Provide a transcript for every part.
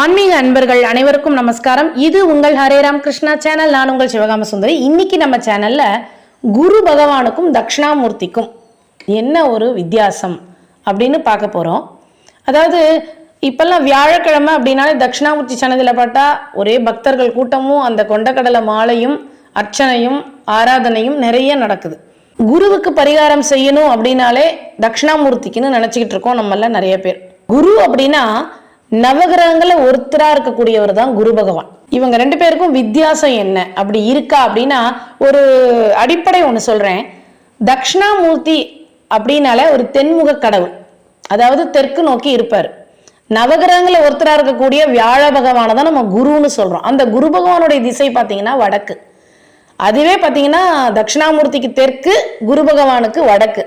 ஆன்மீக அன்பர்கள் அனைவருக்கும் நமஸ்காரம். இது உங்கள் ஹரேராம் கிருஷ்ணா சேனல். நான் உங்கள் சிவகாம சுந்தரி. இன்னைக்கு நம்ம சேனல்ல குரு பகவானுக்கும் தட்சிணாமூர்த்திக்கும் என்ன ஒரு வித்தியாசம் அப்படின்னு பார்க்க போறோம். அதாவது இப்பெல்லாம் வியாழக்கிழமை அப்படின்னாலே தட்சிணாமூர்த்தி சன்னதியில் பார்த்தா ஒரே பக்தர்கள் கூட்டமும் அந்த கொண்டக்கடலை மாலையும் அர்ச்சனையும் ஆராதனையும் நிறைய நடக்குது. குருவுக்கு பரிகாரம் செய்யணும் அப்படின்னாலே தட்சிணாமூர்த்திக்குன்னு நினச்சிக்கிட்டு இருக்கோம் நம்மள நிறைய பேர். குரு அப்படின்னா நவகிரகங்களில் ஒருத்தராக இருக்கக்கூடியவர் தான் குரு பகவான். இவங்க ரெண்டு பேருக்கும் வித்தியாசம் என்ன? அப்படி இருக்கா அப்படின்னா ஒரு அடிப்படை ஒன்று சொல்கிறேன் தக்ஷணாமூர்த்தி அப்படின்னால ஒரு தென்முக கடவுள். அதாவது தெற்கு நோக்கி இருப்பார். நவகிரகங்களில் ஒருத்தராக இருக்கக்கூடிய வியாழ பகவானை தான் நம்ம குருன்னு சொல்கிறோம் அந்த குரு பகவானுடைய திசை பார்த்தீங்கன்னா வடக்கு. அதுவே பார்த்தீங்கன்னா தட்சிணாமூர்த்திக்கு தெற்கு குரு பகவானுக்கு வடக்கு.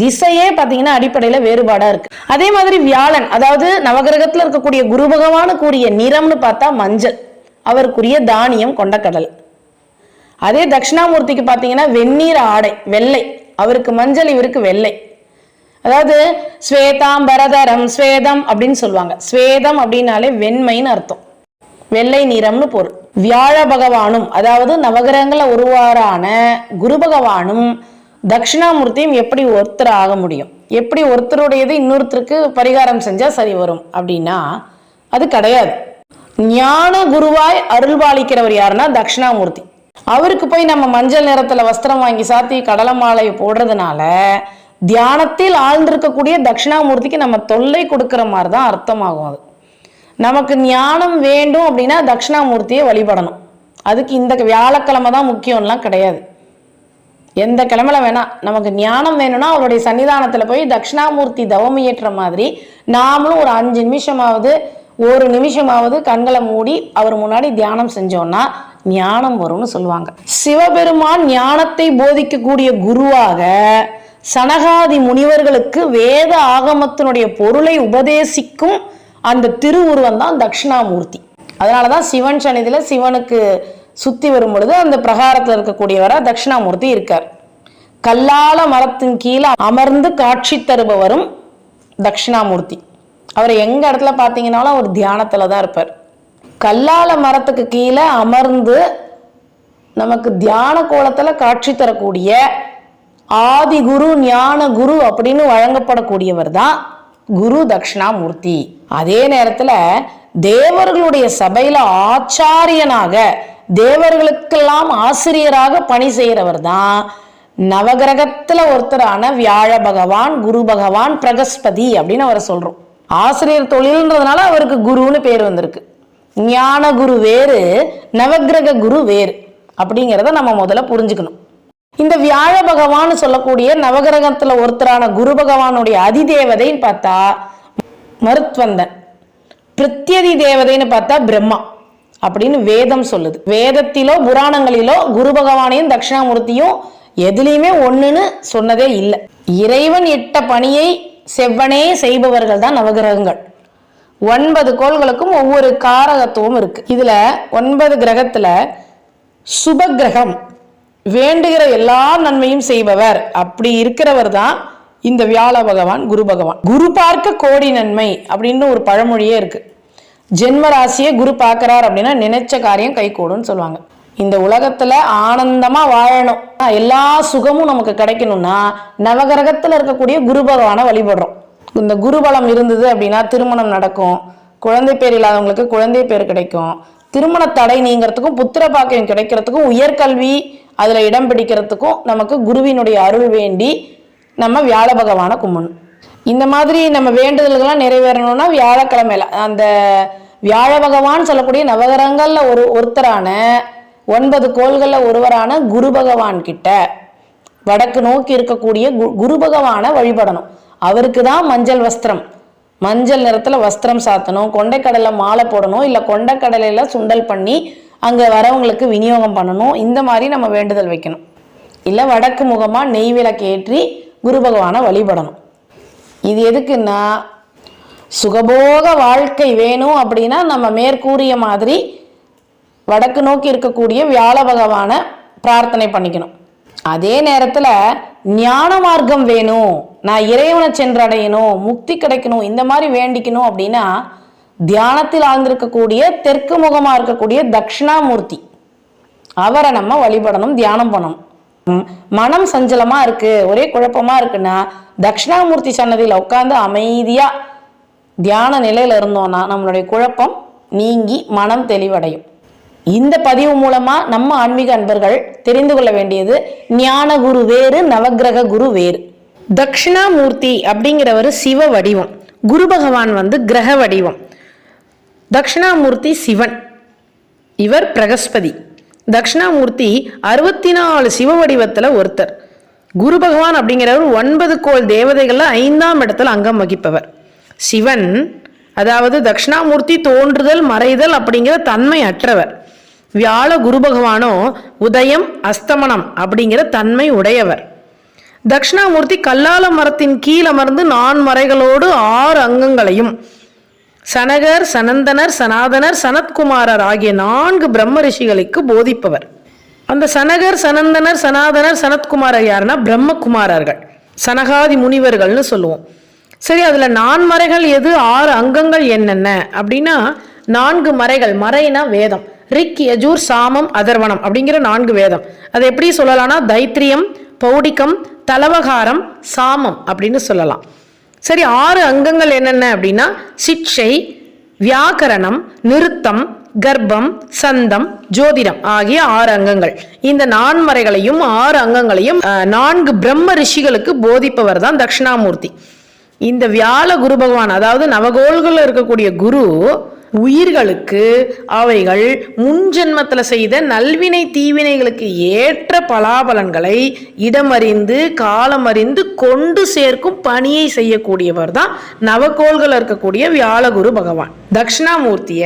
திசையே பார்த்தீங்கன்னா அடிப்படையில் வேறுபாடா இருக்கு. அதே மாதிரி வியாழன் அதாவது நவகிரகத்தில் இருக்கக்கூடிய குரு பகவானுக்குரிய நிறம்னு பார்த்தா மஞ்சள். அவருக்குரிய தானியம் கொண்டக்கடல் அதே தட்சிணாமூர்த்திக்கு பார்த்தீங்கன்னா வெந்நீர் ஆடை வெள்ளை. அவருக்கு மஞ்சள் இவருக்கு வெள்ளை. அதாவது ஸ்வேதாம் பரதரம் ஸ்வேதம் அப்படின்னு சொல்லுவாங்க. ஸ்வேதம் அப்படின்னாலே வெண்மைன்னு அர்த்தம். வெள்ளை நிறம்னு பொருள். வியாழ பகவானும் அதாவது நவகிரகங்களை உருவாரான குரு பகவானும் தட்சிணாமூர்த்தியும் எப்படி ஒருத்தர் ஆக முடியும்? எப்படி ஒருத்தருடையது இன்னொருத்தருக்கு பரிகாரம் செஞ்சால் சரி வரும்? அப்படின்னா அது கிடையாது. ஞான குருவாய் அருள்பாலிக்கிறவர் யாருன்னா தட்சிணாமூர்த்தி. அவருக்கு போய் நம்ம மஞ்சள் நிறத்துல வஸ்திரம் வாங்கி சாத்தி கடலை மாலை போடுறதுனால தியானத்தில் ஆழ்ந்திருக்கக்கூடிய தட்சிணாமூர்த்திக்கு நம்ம தொல்லை கொடுக்குற மாதிரி தான் அர்த்தமாகும் அது. நமக்கு ஞானம் வேண்டும் அப்படின்னா தட்சிணாமூர்த்தியை வழிபடணும். அதுக்கு இந்த வியாழக்கிழமை தான் முக்கியம்லாம் கிடையாது. எந்த கிழமையில வேணா நமக்கு ஞானம் வேணும்னா அவருடைய சன்னிதானத்தில் போய் தட்சிணாமூர்த்தி தவம் இயற்ற மாதிரி நாமளும் ஒரு அஞ்சு நிமிஷமாவது ஒரு நிமிஷமாவது கண்களை மூடி அவர் முன்னாடி தியானம் செஞ்சோம்னா ஞானம் வரும்னு சொல்லுவாங்க. சிவபெருமான் ஞானத்தை போதிக்கக்கூடிய குருவாக சனகாதி முனிவர்களுக்கு வேத ஆகமத்தினுடைய பொருளை உபதேசிக்கும் அந்த திருவுருவம் தான் தட்சிணாமூர்த்தி. அதனால தான் சிவன் சன்னிதியில சிவனுக்கு சுற்றி வரும் பொழுது அந்த பிரகாரத்தில் இருக்கக்கூடியவராக தட்சிணாமூர்த்தி இருக்கார். கல்லால மரத்தின் கீழே அமர்ந்து காட்சி தருபவரும் தட்சிணாமூர்த்தி. அவர் எங்கள் இடத்துல பார்த்தீங்கன்னாலும் அவர் தியானத்தில் தான் இருப்பார். கல்லால மரத்துக்கு கீழே அமர்ந்து நமக்கு தியான கோலத்தில் காட்சி தரக்கூடிய ஆதி குரு ஞான குரு அப்படின்னு வழங்கப்படக்கூடியவர் தான் குரு தட்சிணாமூர்த்தி. அதே நேரத்தில் தேவர்களுடைய சபையில் ஆச்சாரியனாக தேவர்களுக்கெல்லாம் ஆசிரியராக பணி செய்கிறவர் தான் நவகிரகத்தில் ஒருத்தரான வியாழ பகவான் குரு பகவான் பிரகஸ்பதி அப்படின்னு அவரை சொல்கிறோம் ஆசிரியர் தொழில்ன்றதுனால அவருக்கு குருன்னு பேர் வந்திருக்கு. ஞான குரு வேறு நவகிரக குரு வேறு அப்படிங்கிறத நம்ம முதல்ல புரிஞ்சுக்கணும். இந்த வியாழ பகவான் சொல்லக்கூடிய நவகிரகத்தில் ஒருத்தரான குரு பகவானுடைய அதிதேவதைன்னு பார்த்தா மருத்வந்தன் பிரத்யதி தேவதைன்னு பார்த்தா பிரம்மா. அப்படின்னு வேதம் சொல்லுது. வேதத்திலோ புராணங்களிலோ குரு பகவானையும் தட்சிணாமூர்த்தியும் எதுலேயுமே ஒன்றுன்னு சொன்னதே இல்லை. இறைவன் இட்ட பணியை செவ்வனே செய்பவர்கள் தான் நவகிரகங்கள். ஒன்பது கோள்களுக்கும் ஒவ்வொரு காரகத்துவம் இருக்கு. இதுல ஒன்பது கிரகத்துல சுப கிரகம் வேண்டுகிற எல்லா நன்மையும் செய்பவர். அப்படி இருக்கிறவர் தான் இந்த வியாழ பகவான் குரு பகவான். குரு பார்க்க கோடி நன்மை அப்படின்னு ஒரு பழமொழியே இருக்கு. ஜென்ம ராசியை குரு பார்க்கறார் அப்படின்னா நினைச்ச காரியம் கைகூடும்னு சொல்லுவாங்க. இந்த உலகத்துல ஆனந்தமா வாழணும். எல்லா சுகமும் நமக்கு கிடைக்கணும்னா நவகிரகத்துல இருக்கக்கூடிய குரு பகவானை வழிபடுறோம். இந்த குருபலம் இருந்தது அப்படின்னா திருமணம் நடக்கும். குழந்தை பேர் இல்லாதவங்களுக்கு குழந்தை பேர் கிடைக்கும். திருமண தடை நீங்கிறதுக்கும் புத்திர பாக்கியம் கிடைக்கிறதுக்கும் உயர்கல்வி அதுல இடம் பிடிக்கிறதுக்கும் நமக்கு குருவினுடைய அருள் வேண்டி நம்ம வியாழ பகவானை கும்பிடணும். இந்த மாதிரி நம்ம வேண்டுதல்கள்லாம் நிறைவேறணும்னா வியாழக்கிழமையில. அந்த வியாழ பகவான் சொல்லக்கூடிய நவகரங்களில் ஒரு ஒருத்தரான ஒன்பது கோள்களில் ஒருவரான குரு பகவான் கிட்ட வடக்கு நோக்கி இருக்கக்கூடிய கு- குரு பகவானை வழிபடணும். அவருக்கு தான் மஞ்சள் வஸ்திரம். மஞ்சள் நிறத்தில் வஸ்திரம் சாத்தணும் கொண்டைக்கடலை மாலை போடணும் இல்லை கொண்டைக்கடலையில் சுண்டல் பண்ணி அங்கே வரவங்களுக்கு விநியோகம் பண்ணணும். இந்த மாதிரி நம்ம வேண்டுதல் வைக்கணும். இல்லை வடக்கு முகமாக நெய் விளக்கு ஏற்றி குரு பகவானை வழிபடணும். இது எதுக்குன்னா சுகபோக வாழ்க்கை வேணும் அப்படின்னா நம்ம மேற்கூறிய மாதிரி வடக்கு நோக்கி இருக்கக்கூடிய வியாழ பகவானை பிரார்த்தனை பண்ணிக்கணும். அதே நேரத்தில் ஞான மார்க்கம் வேணும் நான் இறைவனை சென்றடையணும் முக்தி கிடைக்கணும் இந்த மாதிரி வேண்டிக்கணும் அப்படின்னா தியானத்தில் ஆழ்ந்திருக்கக்கூடிய தெற்கு முகமாக இருக்கக்கூடிய தட்சிணாமூர்த்தி அவரை நம்ம வழிபடணும் தியானம் பண்ணணும். மனம் சஞ்சலமா இருக்கு ஒரே குழப்பமா இருக்குன்னா தட்சிணாமூர்த்தி சன்னதியில உட்காந்து அமைதியா தியான நிலையில இருந்தோம்னா நம்மளுடைய குழப்பம் நீங்கி மனம் தெளிவடையும். இந்த பதிவு மூலமா நம்ம ஆன்மீக அன்பர்கள் தெரிந்து கொள்ள வேண்டியது ஞான குரு வேறு நவக்கிரக குரு வேறு. தட்சிணாமூர்த்தி அப்படிங்கிறவர் சிவ வடிவம். குரு பகவான் வந்து கிரக வடிவம். தட்சிணாமூர்த்தி சிவன். இவர் பிரகஸ்பதி. தட்சிணாமூர்த்தி அறுபத்தி நாலு சிவ வடிவத்தில் ஒருத்தர். குரு பகவான் அப்படிங்கிறவர் ஒன்பது கோள் தேவதைகளில் ஐந்தாம் இடத்துல அங்கம் வகிப்பவர். சிவன் அதாவது தட்சிணாமூர்த்தி தோன்றுதல் மறைதல் அப்படிங்கிற தன்மை அற்றவர். வியாழ குரு பகவானோ உதயம் அஸ்தமனம் அப்படிங்கிற தன்மை உடையவர். தட்சிணாமூர்த்தி கல்லால மரத்தின் கீழ் அமர்ந்து நான்மறைகளோடு ஆறு அங்கங்களையும் சனகர் சனந்தனர் சனாதனர் சனத்குமாரர் ஆகிய நான்கு பிரம்ம ரிஷிகளுக்கு போதிப்பவர். அந்த சனகர் சனந்தனர் சனாதனர் சனத்குமாரர் யாருன்னா பிரம்மகுமாரர்கள். சனகாதி முனிவர்கள்னு சொல்லுவோம். சரி அதில் நான்மறைகள் எது ஆறு அங்கங்கள் என்னென்ன அப்படின்னா நான்கு மறைகள். மறைனா வேதம். ரிக் யஜூர் சாமம் அதர்வனம் அப்படிங்கிற நான்கு வேதம். அது எப்படி சொல்லலாம்னா தைத்திரியம் பௌடிக்கம் தலவகாரம் சாமம் அப்படின்னு சொல்லலாம். சரி ஆறு அங்கங்கள் என்னென்ன அப்படின்னா சிக்ஷை வியாக்கரணம் நிறுத்தம் கர்ப்பம் சந்தம் ஜோதிடம் ஆகிய ஆறு அங்கங்கள். இந்த நான்மறைகளையும் ஆறு அங்கங்களையும் நான்கு பிரம்ம ரிஷிகளுக்கு போதிப்பவர் தான் தட்சிணாமூர்த்தி. இந்த வியாழ குரு பகவான் அதாவது நவகோள்களில் இருக்கக்கூடிய குரு உயிர்களுக்கு அவைகள் முன்ஜென்மத்தில் செய்த நல்வினை தீவினைகளுக்கு ஏற்ற பலாபலன்களை இடமறிந்து காலமறிந்து கொண்டு சேர்க்கும் பணியை செய்யக்கூடியவர் தான் நவகோள்கள் இருக்கக்கூடிய வியாழகுரு பகவான். தட்சிணாமூர்த்திய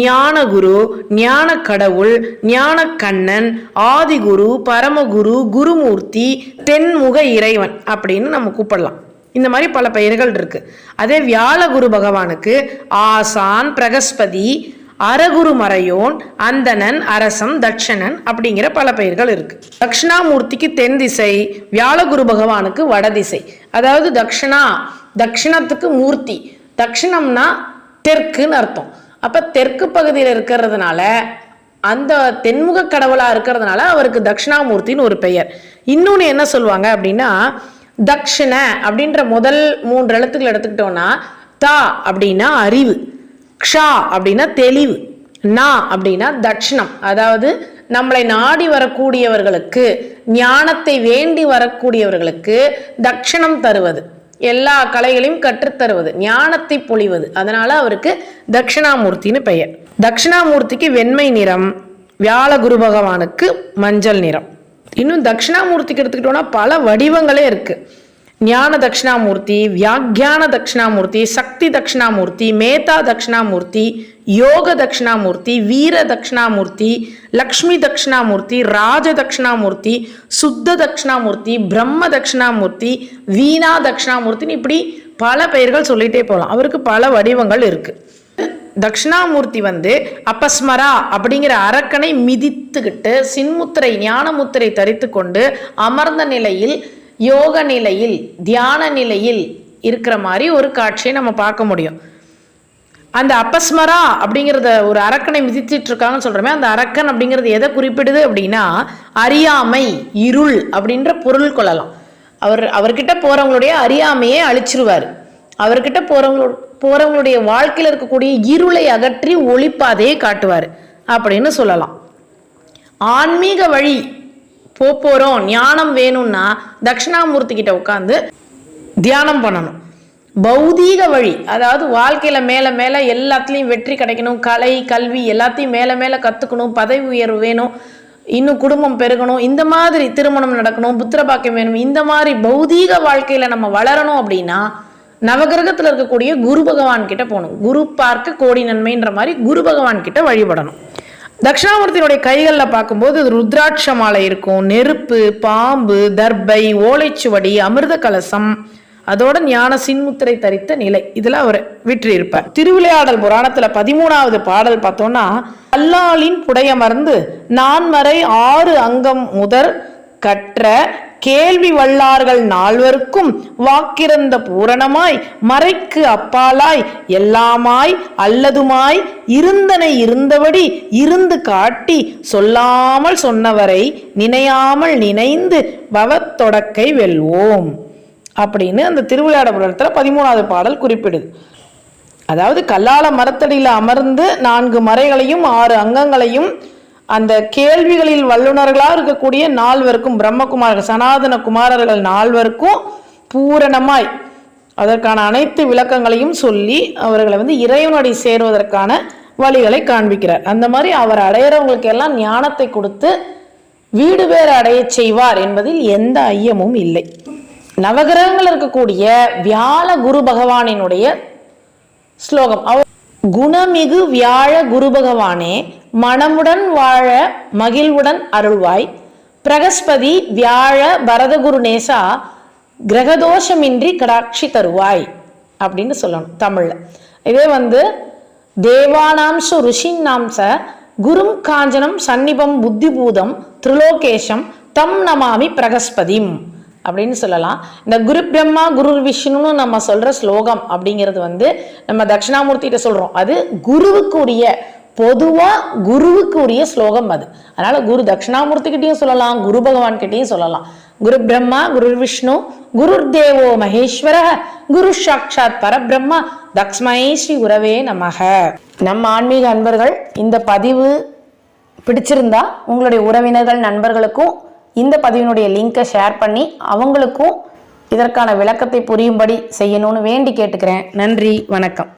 ஞானகுரு ஞான கடவுள் ஞான கண்ணன் ஆதிகுரு பரமகுரு குருமூர்த்தி தென்முக இறைவன் அப்படின்னு நம்ம கூப்பிடலாம். இந்த மாதிரி பல பெயர்கள் இருக்கு. அதே வியாழ குரு பகவானுக்கு ஆசான் பிரகஸ்பதி அரகுரு மறையோன் அந்தணன் அரசன் தட்சணன் அப்படிங்கிற பல பெயர்கள் இருக்கு. தட்சிணாமூர்த்திக்கு தென் திசை வியாழகுரு பகவானுக்கு வடதிசை அதாவது தட்சிணா தட்சிணத்துக்கு மூர்த்தி. தட்சிணம்னா தெற்குன்னு அர்த்தம். அப்ப தெற்கு பகுதியில் இருக்கிறதுனால அந்த தென்முக கடவுளா இருக்கிறதுனால அவருக்கு தட்சிணாமூர்த்தின்னு ஒரு பெயர். இன்னொன்று என்ன சொல்லுவாங்க அப்படின்னா தக்ஷண அப்படின்ற முதல் மூன்று எழுத்துக்கள் எடுத்துக்கிட்டோம்னா தா அப்படின்னா அறிவு க்ஷா அப்படின்னா தெளிவு நா அப்படின்னா தட்சிணம். அதாவது நம்மளை நாடி வரக்கூடியவர்களுக்கு ஞானத்தை வேண்டி வரக்கூடியவர்களுக்கு தட்சிணம் தருவது. எல்லா கலைகளையும் கற்றுத்தருவது ஞானத்தை பொழிவது. அதனால அவருக்கு தட்சிணாமூர்த்தின்னு பெயர். தட்சிணாமூர்த்திக்கு வெண்மை நிறம் வியாழ குரு பகவானுக்கு மஞ்சள் நிறம். இன்னும் தட்சிணாமூர்த்திக்கு எடுத்துக்கிட்டோம்னா பல வடிவங்களே இருக்கு. ஞான தட்சிணாமூர்த்தி வியாக்கியான தட்சிணாமூர்த்தி சக்தி தட்சிணாமூர்த்தி மேதா தட்சிணாமூர்த்தி யோக தட்சிணாமூர்த்தி வீர தட்சிணாமூர்த்தி லக்ஷ்மி தட்சிணாமூர்த்தி ராஜ தட்சிணாமூர்த்தி சுத்த தட்சிணாமூர்த்தி பிரம்ம தட்சிணாமூர்த்தி வீணா தட்சிணாமூர்த்தின்னு இப்படி பல பெயர்கள் சொல்லிட்டே போகலாம் அவருக்கு பல வடிவங்கள் இருக்கு. தட்சிணாமூர்த்தி வந்து அப்பஸ்மரா அப்படிங்கிற அரக்கனை மிதித்துக்கிட்டு சின்முத்திரை ஞானமுத்திரை தரித்து கொண்டு அமர்ந்த நிலையில் யோக நிலையில் தியான நிலையில் இருக்கிற மாதிரி ஒரு காட்சியை நம்ம பார்க்க முடியும். அந்த அப்பஸ்மரா அப்படிங்கிறத ஒரு அரக்கனை மிதிச்சிட்டு இருக்காங்கன்னு சொல்றோமே அந்த அரக்கன் அப்படிங்கிறது எதை குறிப்பிடுது அப்படின்னா அறியாமை இருள் அப்படின்ற பொருள் கொள்ளலாம். அவர் அவர்கிட்ட போகிறவங்களுடைய அறியாமையை அழிச்சிருவார். அவர்கிட்ட போகிறவங்களோட போறவங்களுடைய வாழ்க்கையில் இருக்கக்கூடிய இருளை அகற்றி ஒளிப்பாதையை காட்டுவார் அப்படின்னு சொல்லலாம். ஆன்மீக வழி போப் போறோம் ஞானம் வேணும்னா தட்சிணாமூர்த்தி கிட்ட உட்காந்து தியானம் பண்ணணும். பௌதீக வழி அதாவது வாழ்க்கையில மேல மேல எல்லாத்துலேயும் வெற்றி கிடைக்கணும் கலை கல்வி எல்லாத்தையும் மேல மேல கத்துக்கணும் பதவி உயர்வு வேணும் இன்னும் குடும்பம் பெருகணும் இந்த மாதிரி திருமணம் நடக்கணும் புத்திர பாக்கியம் வேணும் இந்த மாதிரி பௌதீக வாழ்க்கையில நம்ம வளரணும் அப்படின்னா நவகிரகத்தில் இருக்கக்கூடிய குரு பகவான் கிட்ட போகணும். குரு பார்க்க கோடி நன்மைன்ற மாதிரி குரு பகவான் கிட்ட வழிபடணும். தட்சிணாமூர்த்தியினுடைய கைகளில் பார்க்கும்போது இது ருத்ராட்ச மாலை இருக்கும். நெருப்பு பாம்பு தர்பை ஓலைச்சுவடி அமிர்த கலசம் அதோட ஞான சின்முத்திரை தரித்த நிலை. இதுல அவர் விற்றிருப்பார். திருவிளையாடல் புராணத்துல பதிமூணாவது பாடல் பார்த்தோம்னா கல்லாலின் புடையமர்ந்து நான்மறை ஆறு அங்கம் முதற் கற்ற கேள்வி வல்லார்கள் நால்வருக்கும் வாக்கிறந்த பூரணமாய் மறைக்கு அப்பாலாய் எல்லாமாய் அல்லதுமாய் இருந்தனை இருந்தபடி இருந்து காட்டி சொல்லாமல் சொன்னவரை நினையாமல் நினைந்து பவத்தொடக்கை வெல்வோம். அப்படின்னு அந்த திருவிளையாடபுரத்தில் பதிமூணாவது பாடல் குறிப்பிடுது. அதாவது கல்லால மரத்தடியில் அமர்ந்து நான்கு மறைகளையும் ஆறு அங்கங்களையும் அந்த கேள்விகளில் வல்லுநர்களாக இருக்கக்கூடிய நால்வருக்கும் பிரம்மகுமாரர்கள் சனாதன குமாரர்கள் நால்வருக்கும் பூரணமாய் அதற்கான அனைத்து விளக்கங்களையும் சொல்லி அவர்களை வந்து இறைவனடி சேருவதற்கான வழிகளை காண்பிக்கிறார். அந்த மாதிரி அவர் அடையிறவங்களுக்கு எல்லாம் ஞானத்தை கொடுத்து வீடு பேர் அடையச் செய்வார் என்பதில் எந்த ஐயமும் இல்லை. நவகிரகங்கள் இருக்கக்கூடிய வியாழ குரு பகவானினுடைய ஸ்லோகம். அவர் குணமிகு வியாழ குரு பகவானே மனமுடன் வாழ மகிழ்வுடன் அருள்வாய். பிரகஸ்பதி வியாழ பரதகுரு நேசா கிரகதோஷமின்றி கடாட்சி தருவாய் அப்படின்னு சொல்லணும் தமிழ்ல. இதே வந்து தேவானாம்சு ருஷின்னாம்ச குரும் காஞ்சனம் சந்நிபம் புத்திபூதம் திரிலோகேஷம் தம் நமாமி பிரகஸ்பதிம் அப்படின்னு சொல்லலாம். இந்த குரு பிரம்மா குரு விஷ்ணுன்னு நம்ம சொல்ற ஸ்லோகம் அப்படிங்கிறது வந்து நம்ம தட்சிணாமூர்த்திகிட்ட சொல்றோம். அது குருவுக்குரிய பொதுவா குருவுக்குரிய ஸ்லோகம் அது. அதனால் குரு தட்சிணாமூர்த்திக்கிட்டையும் சொல்லலாம் குரு பகவான் சொல்லலாம். குரு பிரம்மா குரு விஷ்ணு குரு தேவோ மகேஸ்வர குரு சாட்சாத் பரபிரம்மா தக்ஷ்மை ஸ்ரீ குரவே நமக. நம்ம ஆன்மீக அன்பர்கள் இந்த பதிவு பிடிச்சிருந்தா உங்களுடைய உறவினர்கள் நண்பர்களுக்கும் இந்த பதிவினுடைய லிங்கை ஷேர் பண்ணி அவங்களுக்கும் இதற்கான விளக்கத்தை புரியும்படி செய்யணும்னு வேண்டி கேட்டுக்கிறேன். நன்றி வணக்கம்.